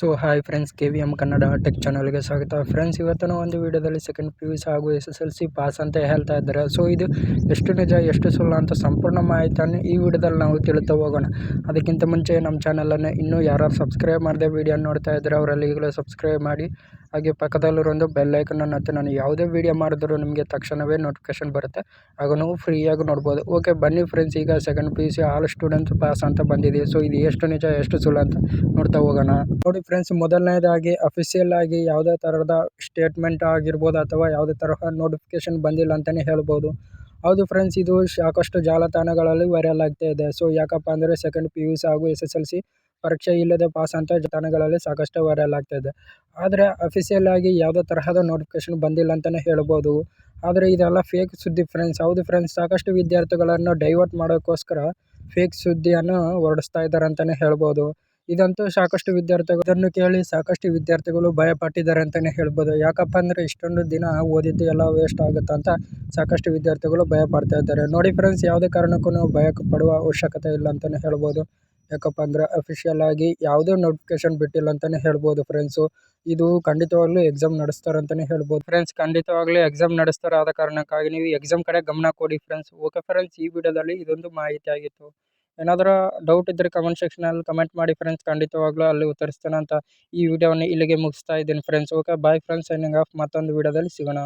So hi friends, K V M Kannada tech ಚಾನಲ್ಗೆ ಸ್ವಾಗತ. Friends ಇವತ್ತಿನ ಒಂದು ವಿಡಿಯೋದಲ್ಲಿ ಸೆಕೆಂಡ್ ಪಿ ಯು ಸಿ ಹಾಗೂ S S L C pass ಅಂತ ಹೇಳ್ತಾ ಇದ್ದಾರೆ. ಸೊ ಇದು ಎಷ್ಟು ನಿಜ, ಎಷ್ಟು ಸುಳ್ಳು ಅಂತ ಸಂಪೂರ್ಣ ಮಾಹಿತಿಯನ್ನು ಈ ವಿಡಿಯೋದಲ್ಲಿ ನಾವು ತಿಳಿತಾ ಹೋಗೋಣ. ಅದಕ್ಕಿಂತ ಮುಂಚೆ ನಮ್ಮ ಚಾನಲನ್ನು ಇನ್ನೂ ಯಾರು ಸಬ್ಸ್ಕ್ರೈಬ್ ಮಾಡದೆ ವಿಡಿಯೋ ನೋಡ್ತಾ ಇದ್ದಾರೆ ಅವರಲ್ಲಿ ಈಗಲೂ ಸಬ್ಸ್ಕ್ರೈಬ್ ಮಾಡಿ. ಹಾಗೆ ಪಕ್ಕದಲ್ಲಿರೋ ಬೆಲ್ ಐಕನನ್ನು ಒತ್ತಿ ನಾನು ಯಾವುದೇ ವಿಡಿಯೋ ಮಾಡಿದ್ರು ನಿಮಗೆ ತಕ್ಷಣವೇ ನೋಟಿಫಿಕೇಶನ್ ಬರುತ್ತೆ. ಆಗ ನೀವು ಫ್ರೀಯಾಗಿ ನೋಡ್ಬೋದು. ಓಕೆ ಬನ್ನಿ ಫ್ರೆಂಡ್ಸ್ ಈಗ second P U C all students pass ಅಂತ ಬಂದಿದೆ. ಸೊ ಇದು ಎಷ್ಟು ನಿಜ, ಎಷ್ಟು ಸುಳ್ಳು ಅಂತ ನೋಡ್ತಾ ಹೋಗೋಣ. ನೋಡಿ ಫ್ರೆಂಡ್ಸ್ ಮೊದಲನೇದಾಗಿ ಅಫಿಷಿಯಲ್ ಆಗಿ ಯಾವುದೇ ಥರದ ಸ್ಟೇಟ್ಮೆಂಟ್ ಆಗಿರ್ಬೋದು ಅಥವಾ ಯಾವುದೇ ತರಹ ನೋಟಿಫಿಕೇಶನ್ ಬಂದಿಲ್ಲ ಅಂತಲೇ ಹೇಳ್ಬೋದು. ಹೌದು ಫ್ರೆಂಡ್ಸ್ ಇದು ಸಾಕಷ್ಟು ಜಾಲತಾಣಗಳಲ್ಲಿ ವೈರಲ್ ಆಗ್ತಾ ಇದೆ. ಸೊ ಯಾಕಪ್ಪ ಅಂದರೆ ಸೆಕೆಂಡ್ ಪಿ ಯು ಸಿ ಹಾಗೂ ಎಸ್ ಎಸ್ ಎಲ್ ಸಿ ಪರೀಕ್ಷೆ ಇಲ್ಲದೆ ಪಾಸ್ ಅಂತ ತಾಣಗಳಲ್ಲಿ ಸಾಕಷ್ಟು ವೈರಲ್ ಆಗ್ತಾ ಇದೆ. ಆದರೆ ಅಫಿಷಿಯಲ್ ಆಗಿ ಯಾವುದೇ ತರಹದ ನೋಟಿಫಿಕೇಶನ್ ಬಂದಿಲ್ಲ ಅಂತಲೇ ಹೇಳ್ಬೋದು. ಆದರೆ ಇದೆಲ್ಲ ಫೇಕ್ ಸುದ್ದಿ ಫ್ರೆಂಡ್ಸ್ ಹೌದು ಫ್ರೆಂಡ್ಸ್ ಸಾಕಷ್ಟು ವಿದ್ಯಾರ್ಥಿಗಳನ್ನು ಡೈವರ್ಟ್ ಮಾಡೋಕ್ಕೋಸ್ಕರ ಫೇಕ್ ಸುದ್ದಿಯನ್ನು ಹೊರಡಿಸ್ತಾ ಇದ್ದಾರೆ ಅಂತಲೇ ಹೇಳ್ಬೋದು. ಇದಂತೂ ಸಾಕಷ್ಟು ವಿದ್ಯಾರ್ಥಿಗಳು ಇದನ್ನು ಕೇಳಿ ಸಾಕಷ್ಟು ವಿದ್ಯಾರ್ಥಿಗಳು ಭಯಪಟ್ಟಿದ್ದಾರೆ ಅಂತಲೇ ಹೇಳ್ಬೋದು. ಯಾಕಪ್ಪ ಅಂದರೆ ಇಷ್ಟೊಂದು ದಿನ ಓದಿದ್ದು ಎಲ್ಲ ವೇಸ್ಟ್ ಆಗುತ್ತೆ ಅಂತ ಸಾಕಷ್ಟು ವಿದ್ಯಾರ್ಥಿಗಳು ಭಯಪಡ್ತಾ ಇದ್ದಾರೆ. ನೋಡಿ ಫ್ರೆಂಡ್ಸ್ ಯಾವುದೇ ಕಾರಣಕ್ಕೂ ಭಯ ಪಡುವ ಅವಶ್ಯಕತೆ ಇಲ್ಲ ಅಂತಲೇ ಹೇಳ್ಬೋದು. ಯಾಕಪ್ಪ ಅಂದರೆ ಅಫಿಷಿಯಲ್ ಆಗಿ ಯಾವುದೇ ನೋಟಿಫಿಕೇಶನ್ ಬಿಟ್ಟಿಲ್ಲ ಅಂತಲೇ ಹೇಳ್ಬೋದು ಫ್ರೆಂಡ್ಸು ಇದು ಖಂಡಿತವಾಗ್ಲೂ ಎಕ್ಸಾಮ್ ನಡೆಸ್ತಾರೆ ಅಂತಲೇ ಹೇಳ್ಬೋದು. ಫ್ರೆಂಡ್ಸ್ ಖಂಡಿತವಾಗ್ಲೂ ಎಕ್ಸಾಮ್ ನಡೆಸ್ತಾರೆ ಆದ ಕಾರಣಕ್ಕಾಗಿ ನೀವು ಎಕ್ಸಾಮ್ ಕಡೆ ಗಮನ ಕೊಡಿ ಫ್ರೆಂಡ್ಸ್ ಓಕೆ ಫ್ರೆಂಡ್ಸ್ ಈ ವಿಡಿಯೋದಲ್ಲಿ ಇದೊಂದು ಮಾಹಿತಿ ಆಗಿತ್ತು. ಏನಾದರೂ ಡೌಟ್ ಇದ್ದರೆ ಕಮೆಂಟ್ ಸೆಕ್ಷನಲ್ಲಿ ಕಮೆಂಟ್ ಮಾಡಿ ಫ್ರೆಂಡ್ಸ್ ಖಂಡಿತವಾಗ್ಲೂ ಅಲ್ಲಿ ಉತ್ತರಿಸ್ತೇನೆ ಅಂತ ಈ ವಿಡಿಯೋವನ್ನು ಇಲ್ಲಿಗೆ ಮುಗಿಸ್ತಾ ಇದ್ದೀನಿ friends okay bye friends signing off ಮತ್ತೊಂದು ವಿಡಿಯೋದಲ್ಲಿ ಸಿಗೋಣ.